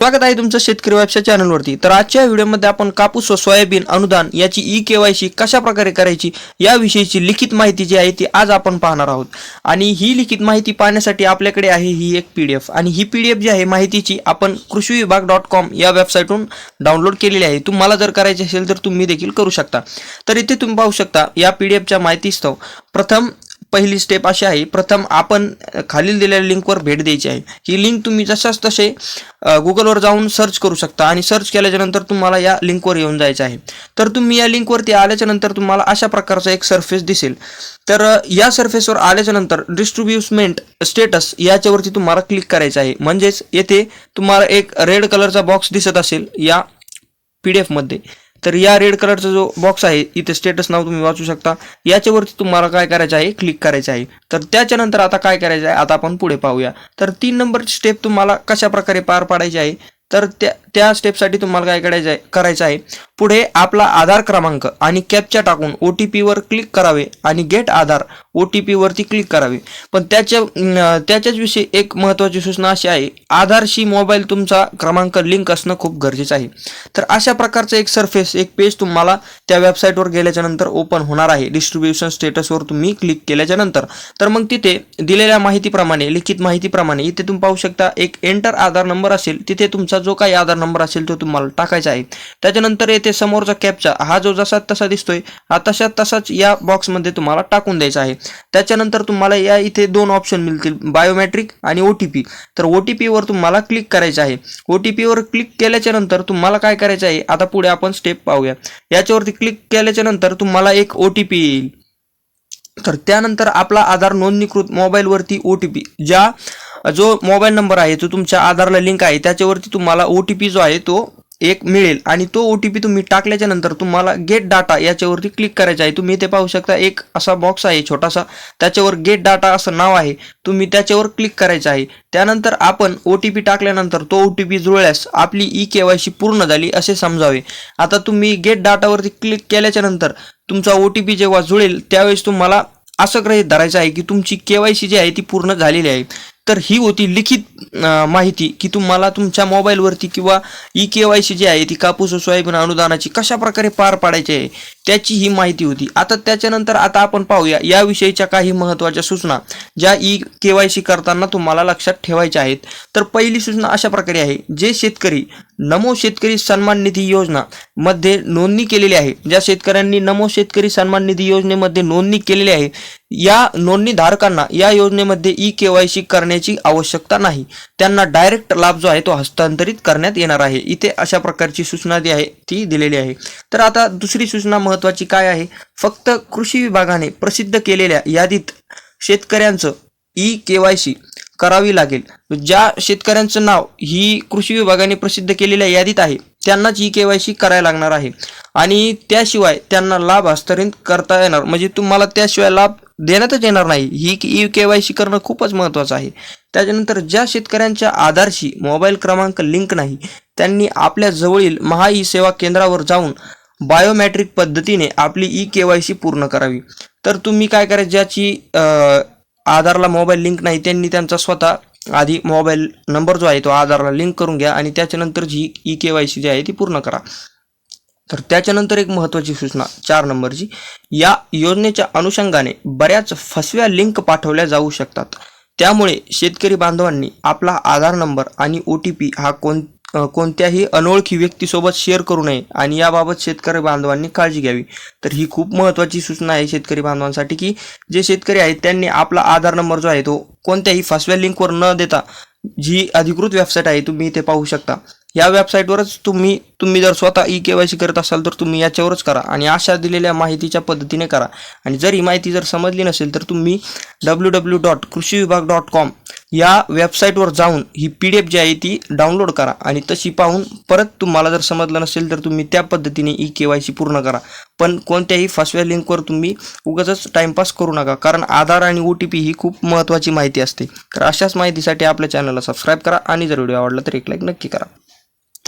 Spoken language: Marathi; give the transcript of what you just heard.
स्वागत आहे तुमचं शेतकरी व्यवसाय चॅनलवरती तर आजच्या व्हिडिओमध्ये आपण कापूस व सोयाबीन अनुदान याची ई केवायसी कशा प्रकारे करायची याविषयीची लिखित माहिती जी आहे ती आज आपण पाहणार आहोत. आणि ही लिखित माहिती पाहण्यासाठी आपल्याकडे आहे ही एक पी डी एफ आणि ही पी डी एफ जी आहे माहितीची आपण कृषी विभाग डॉट कॉम या वेबसाईटहून डाउनलोड केलेली आहे. तुम्हाला जर करायची असेल तर तुम्ही देखील करू शकता. तर इथे तुम्ही पाहू शकता या पी डी एफच्या माहितीस्तव. प्रथम पहिली स्टेप अशी आहे प्रथम आपण खालील दिलेल्या लिंकवर भेट द्यायची आहे. ही लिंक तुम्ही जशाच तसे गुगलवर जाऊन सर्च करू शकता आणि सर्च केल्याच्यानंतर तुम्हाला या लिंकवर येऊन जायचं आहे. तर तुम्ही या लिंकवरती आल्याच्यानंतर तुम्हाला अशा प्रकारचा एक सरफेस दिसेल. तर या सरफेसवर आल्याच्यानंतर डिस्ट्रीब्युसमेंट स्टेटस याच्यावरती तुम्हाला क्लिक करायचं आहे. म्हणजेच येथे तुम्हाला एक रेड कलरचा बॉक्स दिसत असेल या पी डी एफमध्ये तर या रेड कलरचा जो बॉक्स आहे इथे स्टेटस नाव तुम्ही वाचू शकता. याच्यावरती तुम्हाला काय करायचं आहे? क्लिक करायचं आहे. तर त्याच्यानंतर आता काय करायचं आहे? आता आपण पुढे पाहूया. तर तीन नंबरची स्टेप तुम्हाला कशा प्रकारे पार पाडायची आहे? तर त्या त्या स्टेपसाठी तुम्हाला काय करायचं आहे करायचं आहे पुढे आपला आधार क्रमांक आणि कॅपच्या टाकून ओ टी पीवर क्लिक करावे आणि गेट आधार ओ टी पीवरती क्लिक करावे. पण त्याच्या त्याच्याच विषयी एक महत्त्वाची सूचना अशी आहे आधारशी मोबाईल तुमचा क्रमांक लिंक असणं खूप गरजेचं आहे. तर अशा प्रकारचं एक सरफेस एक पेज तुम्हाला त्या वेबसाईटवर गेल्याच्यानंतर ओपन होणार आहे. डिस्ट्रीब्युशन स्टेटसवर तुम्ही क्लिक केल्याच्यानंतर. तर मग तिथे दिलेल्या माहितीप्रमाणे लिखित माहितीप्रमाणे इथे तुम्ही पाहू शकता एक एंटर आधार नंबर असेल तिथे तुमचा जो काही आधार नंबर असेल तो तुम्हाला टाकायचा आहे. त्याच्यानंतर येथे समोरचा कॅपचा हा जो जसा तसा दिसतोय हा तशा तसाच या बॉक्समध्ये तुम्हाला टाकून द्यायचा आहे. त्याच्यानंतर तुम्हाला या इथे दोन ऑप्शन मिळतील बायोमॅट्रिक आणि ओ टी पी तर ओ टी पीवर तुम्हाला क्लिक करायचं आहे. ओ टी पीवर क्लिक केल्याच्यानंतर तुम्हाला काय करायचं आहे? आता पुढे आपण स्टेप पाहूया. याच्यावरती क्लिक केल्याच्यानंतर तुम्हाला एक ओ टी पी येईल. तर त्यानंतर आपला आधार नोंदणीकृत मोबाईलवरती ओ टी पी ज्या जो मोबाईल नंबर आहे तो तुमच्या आधारला लिंक आहे त्याच्यावरती तुम्हाला ओ टी पी जो आहे तो एक मिळेल. आणि तो ओ टी पी तुम्ही टाकल्याच्या नंतर तुम्हाला गेट डाटा याच्यावरती क्लिक करायचा आहे. तुम्ही इथे पाहू शकता एक असा बॉक्स आहे छोटासा. त्याच्यावर गेट डाटा असं नाव आहे. तुम्ही त्याच्यावर क्लिक करायचं आहे. त्यानंतर आपण ओ टी पी टाकल्यानंतर तो ओ टी पी जुळल्यास आपली ई के वाय सी पूर्ण झाली असे समजावे. आता तुम्ही गेट डाटावरती क्लिक केल्याच्यानंतर तुमचा ओ टी पी जेव्हा जुळेल त्यावेळेस तुम्हाला असं गृहीत धरायचं आहे की तुमची के वाय सी जी आहे ती पूर्ण झालेली आहे. तर ही होती लिखित माहिती की तुम्हाला तुमच्या मोबाईलवरती किंवा ई के वाय सी जी आहे ती कापूस सोयाबीन अनुदानाची कशा प्रकारे पार पाडायची आहे त्याची ही माहिती होती. आता त्याच्यानंतर आता आपण पाहूया याविषयीच्या काही महत्त्वाच्या सूचना ज्या ई के वाय सी करताना तुम्हाला लक्षात ठेवायच्या आहेत. तर पहिली सूचना अशा प्रकारे आहे जे शेतकरी नमो शेतकरी सन्मान निधी योजना मध्ये नोंदणी केलेली आहे. ज्या शेतकऱ्यांनी नमो शेतकरी सन्मान निधी योजनेमध्ये नोंदणी केलेली आहे या नोंदणीधारकांना या योजनेमध्ये ई के वाय सी करण्याची आवश्यकता नाही. त्यांना डायरेक्ट लाभ जो आहे तो हस्तांतरित करण्यात येणार आहे. इथे अशा प्रकारची सूचना जी आहे ती दिलेली आहे. तर आता दुसरी सूचना महत्त्वाची काय आहे? फक्त कृषी विभागाने प्रसिद्ध केलेल्या यादीत शेतकऱ्यांचं ई के वाय सी करावी लागेल. ज्या शेतकऱ्यांचं नाव ही कृषी विभागाने प्रसिद्ध केलेल्या यादीत आहे त्यांनाच ई के वाय सी करायला लागणार आहे. आणि त्याशिवाय त्यांना लाभ हस्तांतरित करता येणार. म्हणजे तुम्हाला त्याशिवाय लाभ देण्यातच येणार नाही. ही ई के वाय सी करणं खूपच महत्त्वाचं आहे. त्याच्यानंतर ज्या शेतकऱ्यांच्या आधारशी मोबाईल क्रमांक लिंक नाही त्यांनी आपल्या जवळील महा ई सेवा केंद्रावर जाऊन बायोमॅट्रिक पद्धतीने आपली ई के वाय सी पूर्ण करावी. तर तुम्ही काय करा ज्याची आधारला मोबाईल लिंक नाही त्यांनी त्यांचा स्वतः आधी मोबाईल नंबर जो आहे तो आधारला लिंक करून घ्या आणि त्याच्यानंतर जी ई के वाय सी जी आहे ती पूर्ण करा. तर त्याच्यानंतर एक महत्त्वाची सूचना चार नंबरची. या योजनेच्या अनुषंगाने बऱ्याच फसव्या लिंक पाठवल्या जाऊ शकतात. त्यामुळे शेतकरी बांधवांनी आपला आधार नंबर आणि ओ टी पी हा कोण कोणत्याही अनोळखी व्यक्तीसोबत शेअर करू नये आणि याबाबत शेतकरी बांधवांनी काळजी घ्यावी. तर ही खूप महत्त्वाची सूचना आहे शेतकरी बांधवांसाठी की जे शेतकरी आहेत त्यांनी आपला आधार नंबर जो आहे तो कोणत्याही फसव्या लिंकवर न देता जी अधिकृत वेबसाईट आहे तुम्ही इथे पाहू शकता. या वेबसाईटवरच तुम्ही तुम्ही जर स्वतः ई के वाय सी करत असाल तर तुम्ही याच्यावरच करा आणि अशा दिलेल्या माहितीच्या पद्धतीने करा. आणि जर ही माहिती जर समजली नसेल तर तुम्ही डब्ल्यू डब्ल्यू डॉट कृषी विभाग डॉट कॉम या वेबसाईटवर जाऊन ही पी डी एफ जी आहे ती डाउनलोड करा आणि तशी पाहून परत तुम्हाला जर समजलं नसेल तर तुम्ही त्या पद्धतीने ई के वाय सी पूर्ण करा. पण कोणत्याही फसव्या लिंकवर तुम्ही उगाच टाइमपास करू नका कारण आधार आणि ओ टी पी ही खूप महत्त्वाची माहिती असते. तर अशाच माहितीसाठी आपल्या चॅनलला सबस्क्राईब करा आणि जर व्हिडिओ आवडला तर एक लाईक नक्की करा.